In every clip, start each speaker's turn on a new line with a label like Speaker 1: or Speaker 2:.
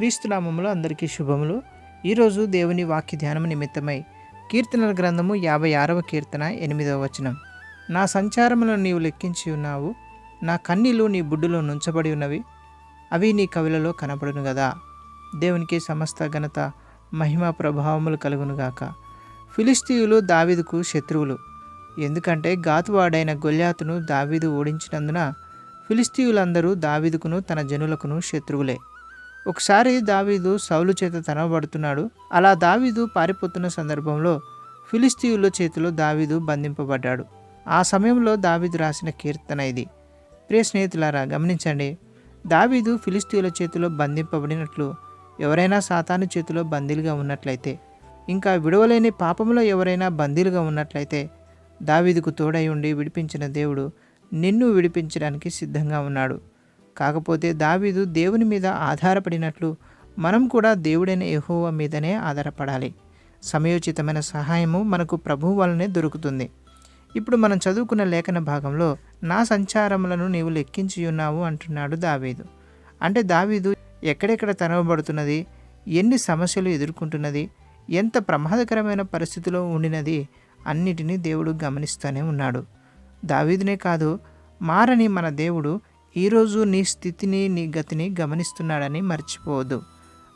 Speaker 1: క్రీస్తునామంలో అందరికీ శుభములు. ఈరోజు దేవుని వాక్య ధ్యానం నిమిత్తమై కీర్తనల గ్రంథము యాభై ఆరవ కీర్తన ఎనిమిదవ వచనం. నా సంచారములను నీవు లెక్కించి ఉన్నావు. నా కన్నీలు నీ బుడ్డులో నుంచబడి ఉన్నవి. అవి నీ కవిలలో కనపడును గదా. దేవునికి సమస్త ఘనత మహిమ ప్రభావములు కలుగునుగాక ఫిలిస్తీయులు దావీదుకు శత్రువులు. ఎందుకంటే గాతువాడైన గొల్యాతును దావీదు ఓడించినందున ఫిలిస్తీయులందరూ దావీదుకును తన జనులకును శత్రువులే. ఒకసారి దావీదు సౌలు చేత తనవబడుతున్నాడు అలా దావీదు పారిపోతున్న సందర్భంలో ఫిలిస్తీయుల చేతిలో దావీదు బంధింపబడ్డాడు. ఆ సమయంలో దావీదు రాసిన కీర్తన ఇది. ప్రియ స్నేహితులారా గమనించండి. దావీదు ఫిలిస్తీయుల చేతిలో బంధింపబడినట్లు ఎవరైనా సాతాను చేతిలో బందీలుగా ఉన్నట్లయితే ఇంకా విడవలేని పాపంలో ఎవరైనా బందీలుగా ఉన్నట్లయితే దావీదుకు తోడై ఉండి విడిపించిన దేవుడు నిన్ను విడిపించడానికి సిద్ధంగా ఉన్నాడు. కాకపోతే దావీదు దేవుని మీద ఆధారపడినట్లు మనం కూడా దేవుడైన యహోవ మీదనే ఆధారపడాలి. సమయోచితమైన సహాయము మనకు ప్రభువు వలనే దొరుకుతుంది. ఇప్పుడు మనం చదువుకున్న లేఖన భాగంలో నా సంచారములను నీవు లెక్కించి ఉన్నావు అంటున్నాడు దావీదు. అంటే దావీదు ఎక్కడెక్కడ తనవబడుతున్నది ఎన్ని సమస్యలు ఎదుర్కొంటున్నది? ఎంత ప్రమాదకరమైన పరిస్థితిలో ఉండినది? అన్నిటినీ దేవుడు గమనిస్తూనే ఉన్నాడు. దావీదునే కాదు మారని మన దేవుడు ఈరోజు నీ స్థితిని నీ గతిని గమనిస్తున్నాడని మర్చిపోవద్దు.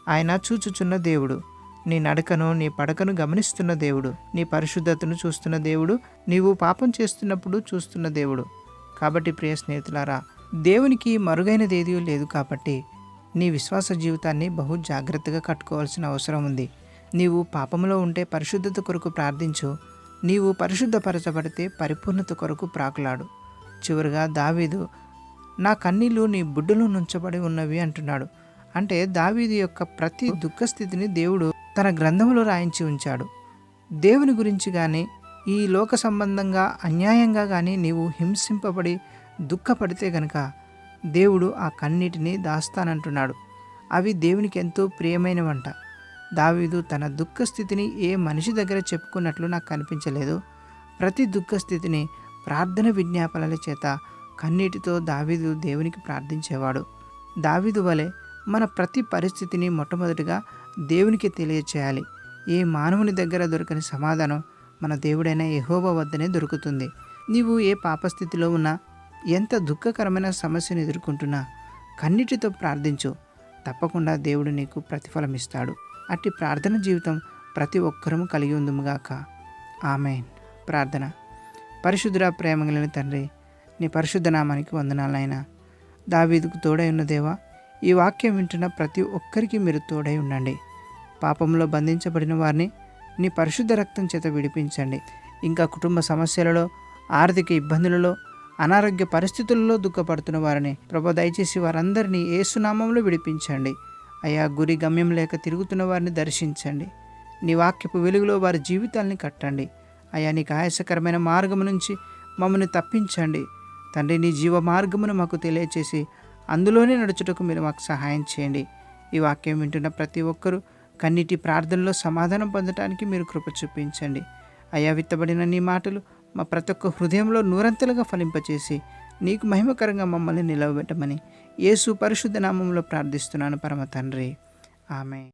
Speaker 1: ఆయన చూచుచున్న దేవుడు. నీ నడకను నీ పడకను గమనిస్తున్న దేవుడు. నీ పరిశుద్ధతను చూస్తున్న దేవుడు. నీవు పాపం చేస్తున్నప్పుడు చూస్తున్న దేవుడు. కాబట్టి ప్రియ స్నేహితులారా దేవునికి మరుగైనది ఏదీ లేదు కాబట్టి నీ విశ్వాస జీవితాన్ని బహు జాగ్రత్తగా కట్టుకోవాల్సిన అవసరం ఉంది. నీవు పాపంలో ఉంటే పరిశుద్ధత కొరకు ప్రార్థించు. నీవు పరిశుద్ధపరచబడితే పరిపూర్ణత కొరకు ప్రాకులాడు. చివరిగా దావీదు నా కన్నీళ్ళు నీ బుడ్డలో నుంచబడి ఉన్నవి అంటున్నాడు. అంటే దావీది యొక్క ప్రతి దుఃఖస్థితిని దేవుడు తన గ్రంథంలో రాయించి ఉంచాడు. దేవుని గురించి కానీ ఈ లోక సంబంధంగా అన్యాయంగా కానీ నీవు హింసింపబడి దుఃఖపడితే గనక దేవుడు ఆ కన్నీటిని దాస్తానంటున్నాడు. అవి దేవునికి ఎంతో ప్రియమైనవంట. దావీదు తన దుఃఖస్థితిని ఏ మనిషి దగ్గర చెప్పుకున్నట్లు నాకు కనిపించలేదు. ప్రతి దుఃఖస్థితిని ప్రార్థన విజ్ఞాపనల చేత కన్నీటితో దావీదు దేవునికి ప్రార్థించేవాడు. దావీదు వలె మన ప్రతి పరిస్థితిని మొట్టమొదటిగా దేవునికి తెలియచేయాలి. ఏ మానవుని దగ్గర దొరకని సమాధానం మన దేవుడైన యహోబ వద్దనే దొరుకుతుంది. నీవు ఏ పాపస్థితిలో ఉన్నా ఎంత దుఃఖకరమైన సమస్యను ఎదుర్కొంటున్నా కన్నిటితో ప్రార్థించు. తప్పకుండా దేవుడు నీకు ప్రతిఫలం ఇస్తాడు అట్టి ప్రార్థన జీవితం ప్రతి ఒక్కరము కలిగి ఉందుముగాక. ఆమె ప్రార్థన. పరిశుద్ధ ప్రేమ కలిగిన తండ్రి నీ పరిశుద్ధ నామానికి వందనాలైనా. దావీదుకు తోడై ఉన్న దేవా ఈ వాక్యం వింటున్న ప్రతి ఒక్కరికి మీరు తోడై ఉండండి. పాపంలో బంధించబడిన వారిని నీ పరిశుద్ధ రక్తం చేత విడిపించండి. ఇంకా కుటుంబ సమస్యలలో ఆర్థిక ఇబ్బందులలో అనారోగ్య పరిస్థితులలో దుఃఖపడుతున్న వారిని ప్రభు దయచేసి వారందరినీ ఏసునామంలో విడిపించండి. అయా గురి గమ్యం లేక తిరుగుతున్న వారిని దర్శించండి. నీ వాక్యపు వెలుగులో వారి జీవితాల్ని కట్టండి. అయా నీకు ఆయాసకరమైన మార్గం నుంచి మమ్మల్ని తప్పించండి. తండ్రి నీ జీవ మార్గమును మాకు తెలియచేసి అందులోనే నడుచుటకు మీరు మాకు సహాయం చేయండి. ఈ వాక్యం వింటున్న ప్రతి ఒక్కరూ కన్నీటి ప్రార్థనలో సమాధానం పొందడానికి మీరు కృప చూపించండి. అయా విత్తబడిన నీ మాటలు మా ప్రతి ఒక్క హృదయంలో నూరంతలుగా ఫలింపచేసి నీకు మహిమకరంగా మమ్మల్ని నిలవబెట్టమని యేసు పరిశుద్ధ నామంలో ప్రార్థిస్తున్నాను పరమ తండ్రి. ఆమె